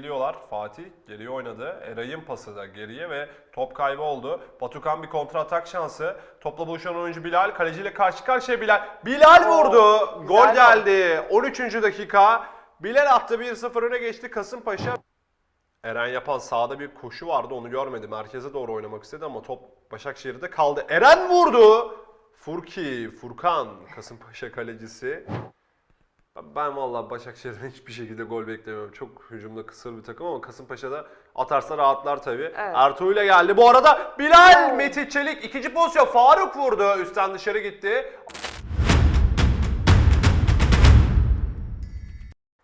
geliyorlar. Fatih geriye oynadı. Eray'ın pası da geriye ve top kaybı oldu. Batukan bir kontra atak şansı. Topla buluşan oyuncu Bilal. Kaleciyle karşı karşıya Bilal. Bilal vurdu. Gol gol. geldi. 13. dakika. Bilal attı 1-0 öne geçti Kasımpaşa. Eren yapan sağda bir koşu vardı onu görmedi. Merkeze doğru oynamak istedi ama top Başakşehir'de kaldı. Eren vurdu. Furki, Furkan, Kasımpaşa kalecisi. Ben vallahi Başakşehir'den hiçbir şekilde gol beklemiyorum. Çok hücumda kısır bir takım ama Kasımpaşa'da atarsa rahatlar tabii. Evet. Ertuğrul ile geldi. Bu arada Bilal Evet. Metin Çelik ikinci pozisyon. Faruk vurdu. Üstten dışarı gitti.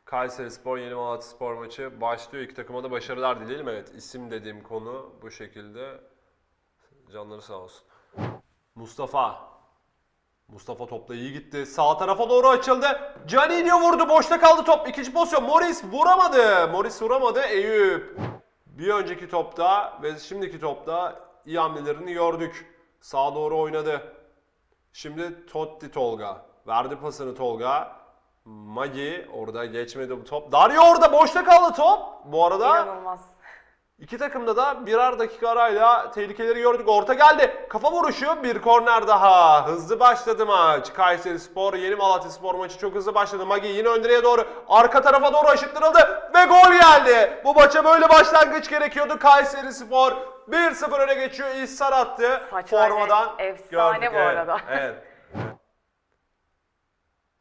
Kayseri Spor Yeni Malatya Spor maçı başlıyor. İki takıma da başarılar dileyelim. Evet isim dediğim konu bu şekilde. Canları sağ olsun. Mustafa. Mustafa topla iyi gitti. Sağ tarafa doğru açıldı. Canino vurdu. Boşta kaldı top. İkinci pozisyon. Morris vuramadı. Morris vuramadı. Eyüp. Bir önceki topta ve şimdiki topta iyi hamlelerini gördük. Sağa doğru oynadı. Şimdi Totti Tolga. Verdi pasını Tolga. Magi orada geçmedi bu top. Dario orada boşta kaldı top. Bu arada İnanılmaz. İki takımda da birer dakika arayla tehlikeleri gördük. Orta geldi. Kafa vuruşu bir korner daha. Hızlı başladı maç. Kayseri Spor, Yeni Malatya Spor maçı çok hızlı başladı. Magi yine ön direğe doğru. Arka tarafa doğru aşıttırıldı. Ve gol geldi. Bu maça böyle başlangıç gerekiyordu. Kayseri Spor 1-0 öne geçiyor. İhsan attı. Saçma Formadan efsane gördük. bu Evet, arada. Evet.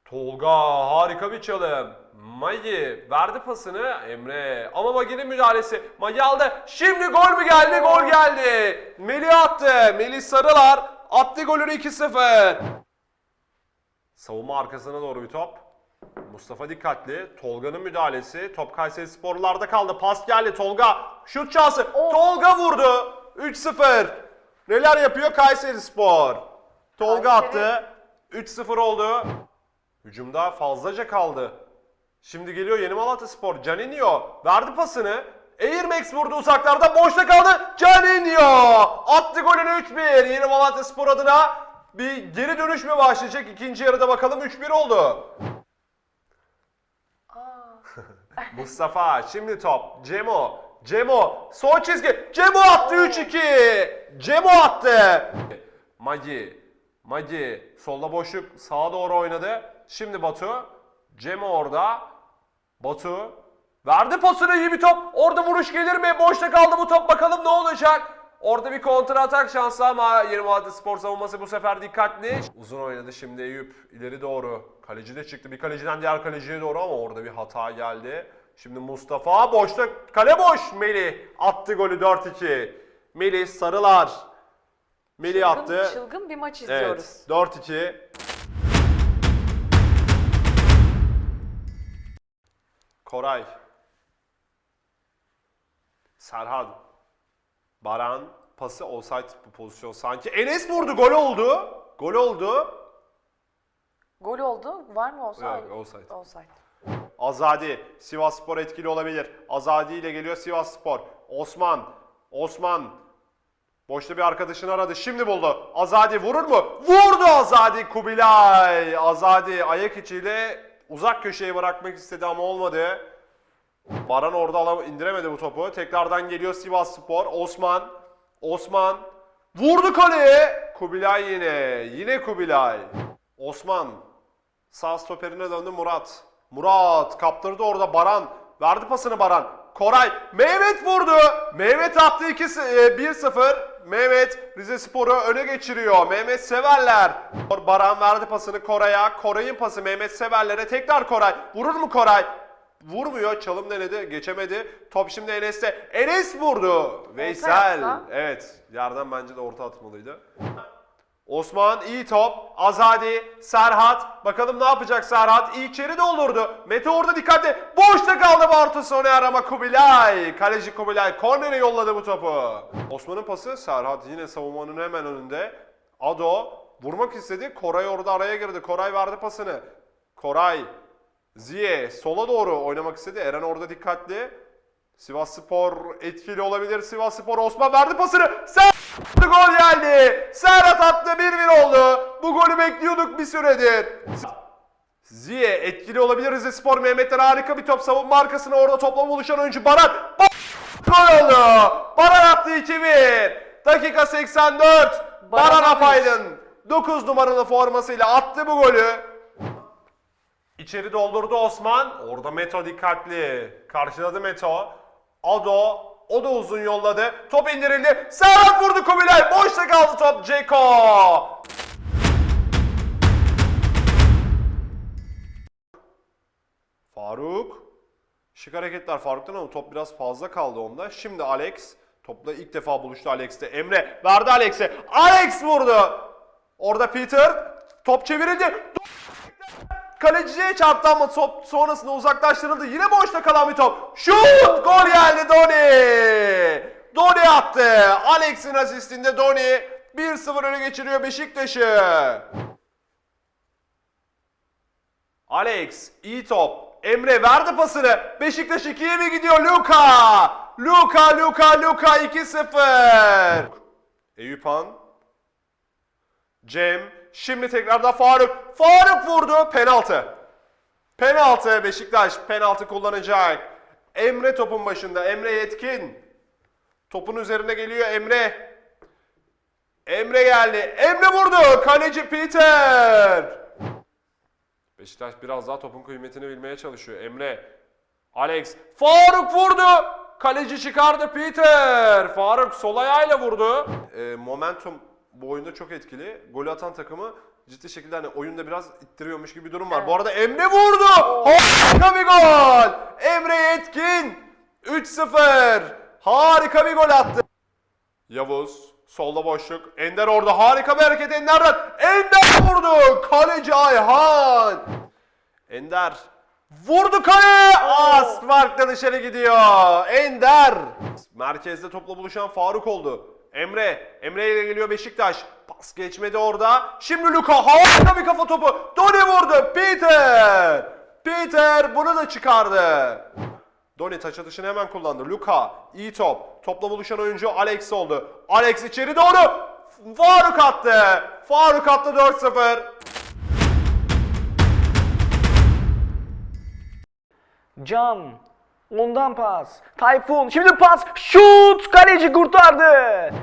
Tolga harika bir çalım. Magi verdi pasını Emre. Ama Magi'nin müdahalesi. Magi aldı. Şimdi gol mü geldi? Gol geldi. Melih attı. Melih Sarılar attı golünü 2-0. Savunma arkasına doğru bir top. Mustafa dikkatli. Tolga'nın müdahalesi. Top Kayseri Sporlularda kaldı. Pas geldi. Tolga şut şansı. Tolga vurdu. 3-0. Neler yapıyor Kayseri Spor? Tolga Kayseri- attı. 3-0 oldu. Hücumda fazlaca kaldı. Şimdi geliyor Yeni Malatya Spor. Caninho verdi pasını. Air Max vurdu uzaklarda. Boşta kaldı. Caninho attı golünü 3-1. Yeni Malatya Spor adına bir geri dönüş mü başlayacak? İkinci yarıda bakalım 3-1 oldu. Mustafa şimdi top. Cemo. Cemo. Son çizgi. Cemo attı 3-2. Cemo attı. Magi. Magi. Solda boşluk. Sağa doğru oynadı. Şimdi Batu. Cemo orada. Batu. Verdi pasını iyi bir top. Orada vuruş gelir mi? Boşta kaldı bu top. Bakalım ne olacak? Orada bir kontra atak şansı ama Yeni Malatya Spor savunması bu sefer dikkatli. Uzun oynadı şimdi Eyüp ileri doğru. Kaleci de çıktı. Bir kaleciden diğer kaleciye doğru ama orada bir hata geldi. Şimdi Mustafa boşta kale boş. Melih attı golü 4-2. Melih sarılar. Melih attı. Çılgın bir maç izliyoruz. Evet 4-2. Koray. Serhan. Baran. Pası offside bu pozisyon sanki. Enes vurdu gol oldu. Gol oldu. Gol oldu. Var mı olsa? Yok, offside. Offside. Azadi. Sivas Spor etkili olabilir. Azadi ile geliyor Sivas Spor. Osman. Osman. Boşta bir arkadaşını aradı. Şimdi buldu. Azadi vurur mu? Vurdu Azadi Kubilay. Azadi ayak içiyle uzak köşeye bırakmak istedi ama olmadı. Baran orada indiremedi bu topu. Tekrardan geliyor Sivas Spor. Osman. Osman. Vurdu kaleye. Kubilay yine. Yine Kubilay. Osman. Sağ stoperine döndü Murat. Murat kaptırdı orada Baran. Verdi pasını Baran. Koray. Mehmet vurdu. Mehmet attı 2 1-0. Mehmet Rize Spor'u öne geçiriyor. Mehmet Severler. Baran verdi pasını Koray'a. Koray'ın pası Mehmet Severler'e. Tekrar Koray. Vurur mu Koray? Vurmuyor. Çalım denedi. Geçemedi. Top şimdi Enes'te. Enes vurdu. Veysel. yapsa? Evet. Yerden bence de orta atmalıydı. Osman iyi top. Azadi, Serhat. Bakalım ne yapacak Serhat? İyi içeri doldurdu. Mete orada dikkatli. Boşta kaldı Bartu Soner ama Kubilay. Kaleci Kubilay kornere yolladı bu topu. Osman'ın pası Serhat yine savunmanın hemen önünde. Ado vurmak istedi. Koray orada araya girdi. Koray verdi pasını. Koray. Ziye sola doğru oynamak istedi. Eren orada dikkatli. Sivas Spor etkili olabilir. Sivas Spor Osman verdi pasını. Sen gol geldi. Serhat attı 1-1 oldu. Bu golü bekliyorduk bir süredir. Ziye etkili olabilir Rize Spor. Mehmet'ten harika bir top savunma arkasına orada topla buluşan oyuncu Baran. Ba- Gol oldu. Baran attı 2-1. Dakika 84. Baran. Apaydın 9 numaralı formasıyla attı bu golü. İçeri doldurdu Osman. Orada Meto dikkatli. Karşıladı Meto. Ado. O da uzun yolladı. Top indirildi. Serhat vurdu Kubilay. Boşta kaldı top. Ceko. Faruk. Şık hareketler Faruk'tan ama top biraz fazla kaldı onda. Şimdi Alex. Topla ilk defa buluştu Alex'te. Emre verdi Alex'e. Alex vurdu. Orada Peter. Top çevirildi. Kaleciye çarptı ama top sonrasında uzaklaştırıldı. Yine boşta kalan bir top. Şut! Gol geldi Doni. Doni attı. Alex'in asistinde Doni 1-0 öne geçiriyor Beşiktaş'ı. Alex iyi top. Emre verdi pasını. Beşiktaş 2'ye mi gidiyor? Luka! Luka, Luka, Luka 2-0. Eyüphan. Cem. Şimdi tekrardan Faruk. Faruk vurdu. Penaltı. Penaltı Beşiktaş. Penaltı kullanacak. Emre topun başında. Emre Yetkin. Topun üzerine geliyor Emre. Emre geldi. Emre vurdu. Kaleci Peter. Beşiktaş biraz daha topun kıymetini bilmeye çalışıyor. Emre. Alex. Faruk vurdu. Kaleci çıkardı Peter. Faruk sol ayağıyla vurdu. Ee, momentum bu oyunda çok etkili. Golü atan takımı ciddi şekilde hani oyunda biraz ittiriyormuş gibi bir durum var. Bu arada Emre vurdu. Harika bir gol. Emre Yetkin. 3-0. Harika bir gol attı. Yavuz. Solda boşluk. Ender orada. Harika bir hareket Ender'den. Ender vurdu. Kaleci Ayhan. Ender. Vurdu kale. Farkla dışarı gidiyor. Ender. Merkezde topla buluşan Faruk oldu. Emre. Emre ile geliyor Beşiktaş. Pas geçmedi orada. Şimdi Luka. Harika bir kafa topu. Doni vurdu. Peter. Peter bunu da çıkardı. Doni taç atışını hemen kullandı. Luka iyi top. Topla buluşan oyuncu Alex oldu. Alex içeri doğru. Faruk attı. Faruk attı 4-0. Can. Ondan pas. Tayfun. Şimdi pas. Şut. Kaleci kurtardı.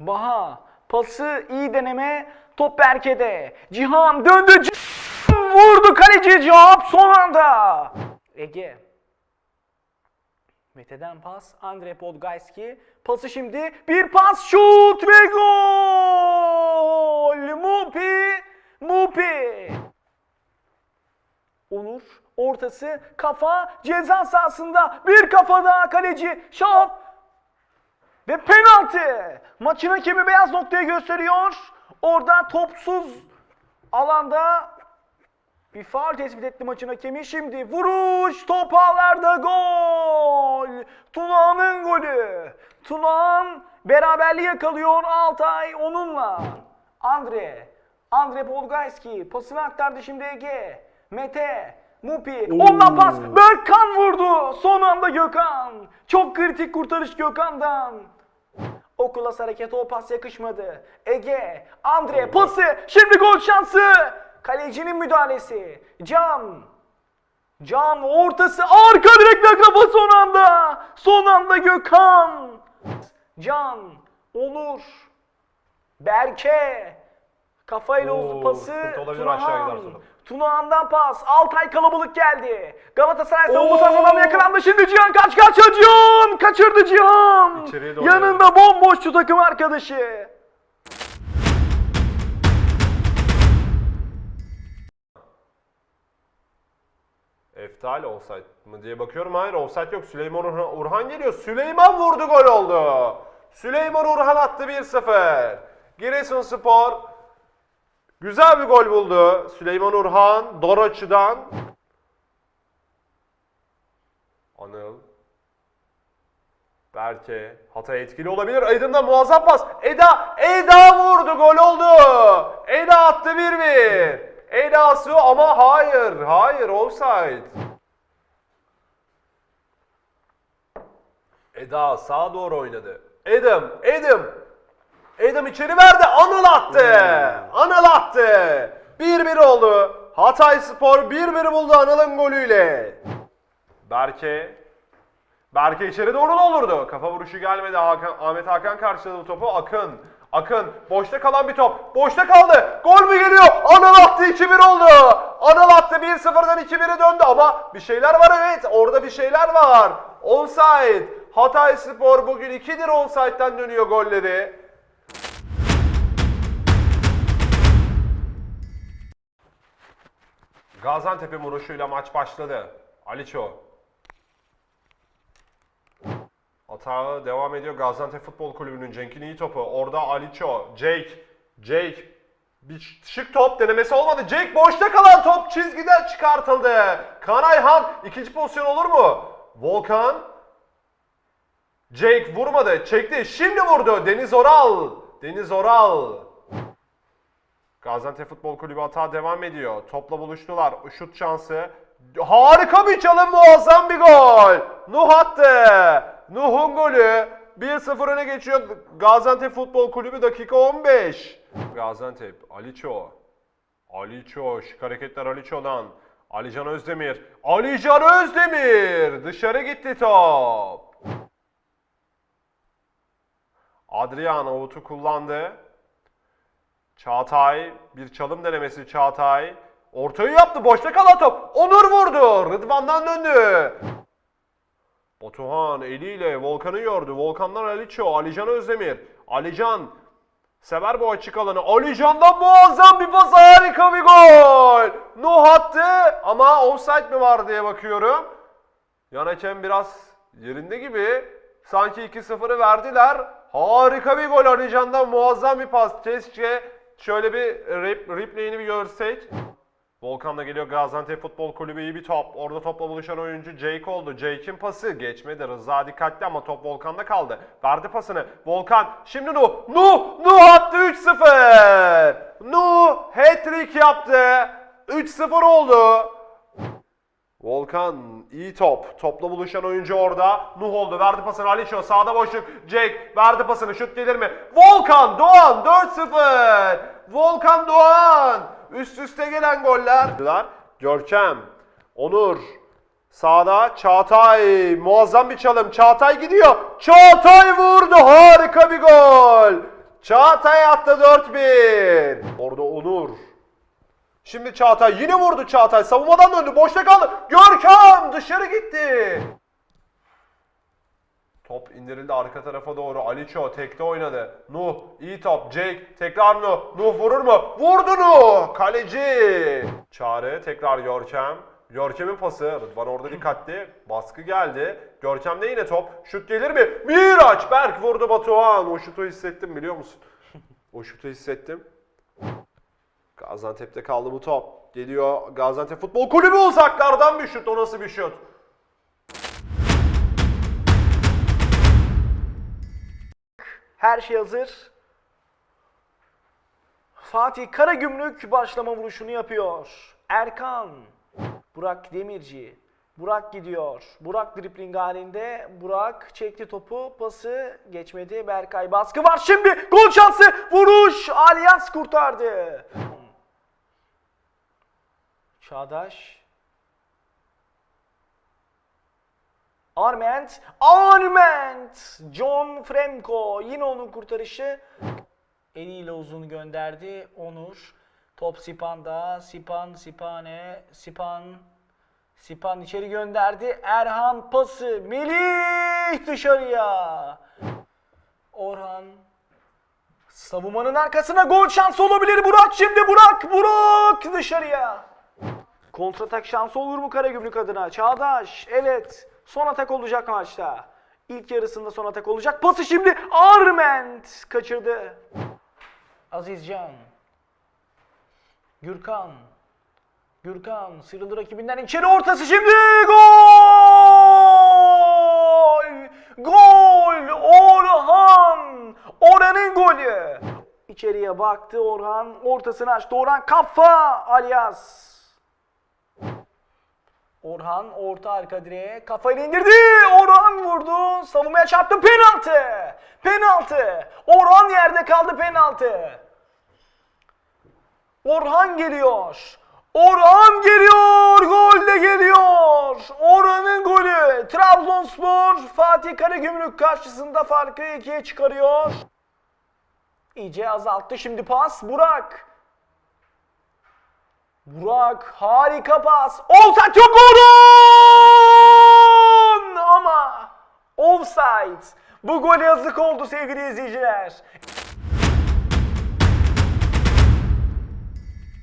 Baha. Pası iyi deneme. Top Berke'de. Cihan döndü. Cihan vurdu kaleci. Cevap son anda. Ege. Mete'den pas. Andre Podgajski. Pası şimdi. Bir pas. Şut ve gol. Mupi. Mupi. Onur ortası kafa ceza sahasında bir kafa daha kaleci şop ve penaltı. Maçın hakemi beyaz noktayı gösteriyor. Orada topsuz alanda bir faul tespit etti maçın hakemi. Şimdi vuruş top ağlarda gol. Tunağan'ın golü. Tunağan beraberliği yakalıyor Altay onunla. Andre. Andre Polgayski pasını aktardı şimdi Ege. Mete. Mupi. Ondan pas. Berkan vurdu. Son anda Gökhan. Çok kritik kurtarış Gökhan'dan. O klas hareketi o pas yakışmadı. Ege, Andre pası, şimdi gol şansı. Kalecinin müdahalesi. Can. Can ortası, arka direkle kafa son anda. Son anda Gökhan. Can, Onur, Berke. Kafayla Oo, uzun pası. olabilir aşağı gider sonra. Tunağan'dan pas. Altay kalabalık geldi. Galatasaray savunma Oo. sahasından yakalandı. Şimdi Cihan kaç kaç Cihan. Kaçırdı Cihan. İçeriye doğru. Yanında bomboştu takım arkadaşı. Eftal offside mı diye bakıyorum. Hayır offside yok. Süleyman Urhan, Urhan geliyor. Süleyman vurdu gol oldu. Süleyman Urhan attı 1-0. Giresunspor güzel bir gol buldu. Süleyman Urhan dar açıdan. Anıl. Berke. Hatay etkili olabilir. Aydın'da muazzam pas. Eda. Eda vurdu. Gol oldu. Eda attı 1-1. Eda Su ama hayır. Hayır. Offside. Eda sağa doğru oynadı. Adam. Adam. Adam içeri verdi. Anıl attı. Anıl attı. 1-1 oldu. Hatay Spor 1-1 buldu Anıl'ın golüyle. Berke. Berke içeri doğru doldurdu. Kafa vuruşu gelmedi. Hakan, Ahmet Hakan karşıladı topu. Akın. Akın. Boşta kalan bir top. Boşta kaldı. Gol mü geliyor? Anıl attı 2-1 oldu. Anıl attı 1-0'dan 2-1'e döndü ama bir şeyler var evet. Orada bir şeyler var. Offside. Hatay Spor bugün 2'dir offside'den dönüyor golleri. Gaziantep'in vuruşuyla maç başladı. Aliço. Atağı devam ediyor Gaziantep Futbol Kulübü'nün Cenk'in iyi topu. Orada Aliço, Jake, Jake. Bir şık top denemesi olmadı. Jake boşta kalan top çizgiden çıkartıldı. Kaan Ayhan ikinci pozisyon olur mu? Volkan. Jake vurmadı. Çekti. Şimdi vurdu. Deniz Oral. Deniz Oral. Gaziantep Futbol Kulübü hata devam ediyor. Topla buluştular. Şut şansı. Harika bir çalım muazzam bir gol. Nuh attı. Nuh'un golü. 1-0 öne geçiyor Gaziantep Futbol Kulübü dakika 15. Gaziantep, Aliço. Aliço, şık hareketler Aliço'dan. Alican Özdemir. Alican Özdemir! Dışarı gitti top. Adrian avutu kullandı. Çağatay bir çalım denemesi Çağatay. Ortayı yaptı boşta kalan top. Onur vurdu. Rıdvan'dan döndü. Batuhan eliyle Volkan'ı yordu. Volkan'dan Aliço. Alican Özdemir. Alican sever bu açık alanı. Alican'dan muazzam bir pas. Harika bir gol. Nuh attı ama offside mi var diye bakıyorum. Yan hakem biraz yerinde gibi. Sanki 2-0'ı verdiler. Harika bir gol Alican'dan muazzam bir pas. Keşke şöyle bir rep- replay'ini bir görsek. Volkan da geliyor Gaziantep Futbol Kulübü iyi bir top. Orada topla buluşan oyuncu Jake oldu. Jake'in pası geçmedi. Rıza dikkatli ama top Volkan'da kaldı. Verdi pasını. Volkan şimdi Nuh. Nuh! Nuh attı 3-0. Nuh hat-trick yaptı. 3-0 oldu. Volkan iyi top. Topla buluşan oyuncu orada. Nuh oldu. Verdi pasını Aliço. Sağda boşluk. Jake verdi pasını. Şut gelir mi? Volkan Doğan 4-0. Volkan Doğan. Üst üste gelen goller. Görkem. Onur. Sağda Çağatay. Muazzam bir çalım. Çağatay gidiyor. Çağatay vurdu. Harika bir gol. Çağatay attı 4-1. Orada Onur. Şimdi Çağatay yine vurdu Çağatay. Savunmadan döndü. Boşta kaldı. Görkem dışarı gitti. Top indirildi arka tarafa doğru. Aliço tekte oynadı. Nuh iyi top. Jake tekrar Nuh. Nuh vurur mu? Vurdu Nuh. Kaleci. Çağrı tekrar Görkem. Görkem'in pası. Rıdvan orada dikkatli. Baskı geldi. Görkem'de yine top. Şut gelir mi? Miraç Berk vurdu Batuhan. O şutu hissettim biliyor musun? O şutu hissettim. Gaziantep'te kaldı bu top. Geliyor Gaziantep Futbol Kulübü uzaklardan bir şut. O nasıl bir şut? Her şey hazır. Fatih Karagümrük başlama vuruşunu yapıyor. Erkan. Burak Demirci. Burak gidiyor. Burak dripling halinde. Burak çekti topu. Pası geçmedi. Berkay baskı var. Şimdi gol şansı. Vuruş. Allianz kurtardı. Çağdaş. Arment, Arment, John Fremko yine onun kurtarışı. Eliyle uzun gönderdi Onur. Top Sipan'da, Sipan, Sipane, Sipan, Sipan içeri gönderdi. Erhan pası, Melih dışarıya. Orhan savunmanın arkasına gol şansı olabilir. Burak şimdi Burak, Burak dışarıya. Kontratak şansı olur mu Karagümrük adına? Çağdaş, evet. Son atak olacak maçta. İlk yarısında son atak olacak. Pası şimdi Arment kaçırdı. Azizcan. Gürkan. Gürkan sıyrıldı rakibinden içeri ortası şimdi gol! Gol! Orhan! Orhan'ın golü. İçeriye baktı Orhan. Ortasını açtı. Orhan kafa! Alias. Orhan orta arka direğe kafayla indirdi. Orhan vurdu. Savunmaya çarptı. Penaltı. Penaltı. Orhan yerde kaldı penaltı. Orhan geliyor. Orhan geliyor. Gol de geliyor. Orhan'ın golü. Trabzonspor Fatih Karagümrük karşısında farkı ikiye çıkarıyor. İyice azalttı şimdi pas. Burak. Burak harika pas. Offside çok gol! Ama offside. Bu gol yazık oldu sevgili izleyiciler.